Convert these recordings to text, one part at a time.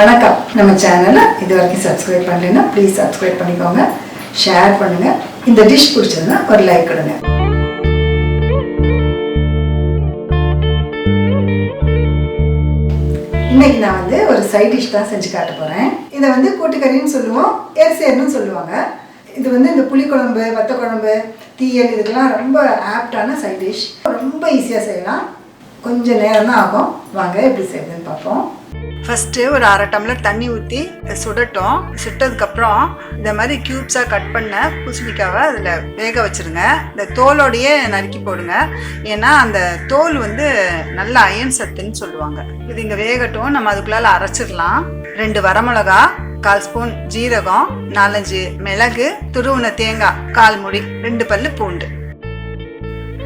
வணக்கம். நம்ம சேனலை இது வரைக்கும் சப்ஸ்கிரைப் பண்ணலைன்னா ப்ளீஸ் சப்ஸ்கிரைப் பண்ணிக்கோங்க. ஷேர் பண்ணுங்க. இந்த டிஷ் பிடிச்சதுன்னா ஒரு லைக் கொடுங்க. இன்னைக்கு நான் வந்து ஒரு சைட் டிஷ் தான் செஞ்சு காட்ட போகிறேன் இதை வந்து கூட்டுக்கறின்னு சொல்லுவோம். எரிசேர்னு சொல்லுவாங்க. இது வந்து இந்த புளிக்குழம்பு வத்த குழம்பு தீயல் இதுக்கெல்லாம் ரொம்ப ஆப்டான சைட் டிஷ் ரொம்ப ஈஸியாக செய்யலாம். கொஞ்சம் நேரம் தான் ஆகும். வாங்க எப்படி செய்யுதுன்னு பார்ப்போம். ஃபஸ்ட்டு ஒரு அரை டம்ளர் தண்ணி ஊற்றி சுடட்டும். சுட்டதுக்கப்புறம் இந்த மாதிரி க்யூப்ஸாக கட் பண்ண பூசணிக்காவை அதில் வேக வச்சுருங்க. இந்த தோலோடையே நறுக்கி போடுங்க. ஏன்னா அந்த தோல் வந்து நல்ல அயன் சத்துன்னு சொல்லுவாங்க. இது இங்கே வேகட்டும். நம்ம அதுக்குள்ளால அரைச்சிடலாம். ரெண்டு வரமிளகா கால் ஸ்பூன் ஜீரகம் நாலஞ்சு மிளகு துருவுன தேங்காய் கால் முடி ரெண்டு பல்லு பூண்டு.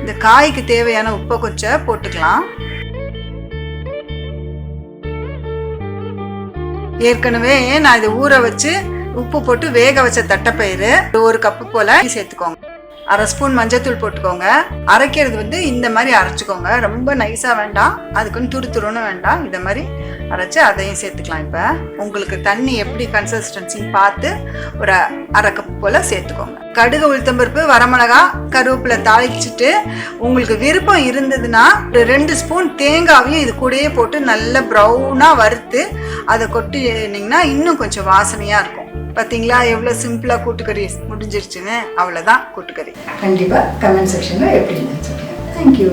இந்த காய்க்கு தேவையான உப்பை கொஞ்சம் போட்டுக்கலாம். ஏற்கனவே நான் இதை ஊற வச்சு உப்பு போட்டு வேக வச்ச தட்டைப்பயிறு ஒரு கப்பு போல சேர்த்துக்கோங்க. அரை ஸ்பூன் மஞ்சத்தூள் போட்டுக்கோங்க. அரைக்கிறது வந்து இந்த மாதிரி அரைச்சிக்கோங்க. ரொம்ப நைஸாக வேண்டாம். அதுக்குன்னு துரு துருன்னு வேண்டாம். இந்த மாதிரி அரைச்சி அதையும் சேர்த்துக்கலாம் இப்போ. உங்களுக்கு தண்ணி எப்படி கன்சிஸ்டன்சின்னு பார்த்து ஒரு அரை கப் போல் சேர்த்துக்கோங்க. கடுகு உளுத்தம்பருப்பு வரமிளகா கருவேப்பிலை தாளிச்சிட்டு உங்களுக்கு விருப்பம் இருந்ததுன்னா ஒரு ரெண்டு ஸ்பூன் தேங்காவையும் இது கூடயே போட்டு நல்லா ப்ரௌனாக வறுத்து அதை கொட்டினீங்கன்னா இன்னும் கொஞ்சம் வாசனையாக இருக்கும். பார்த்தீங்களா எவ்வளோ சிம்பிளாக கூட்டுக்கறி முடிஞ்சிருச்சுன்னு. அவ்வளோதான் கூட்டுக்கறி. கண்டிப்பாக கமெண்ட் செக்ஷனில் எப்படி இருந்துச்சு தேங்க்யூ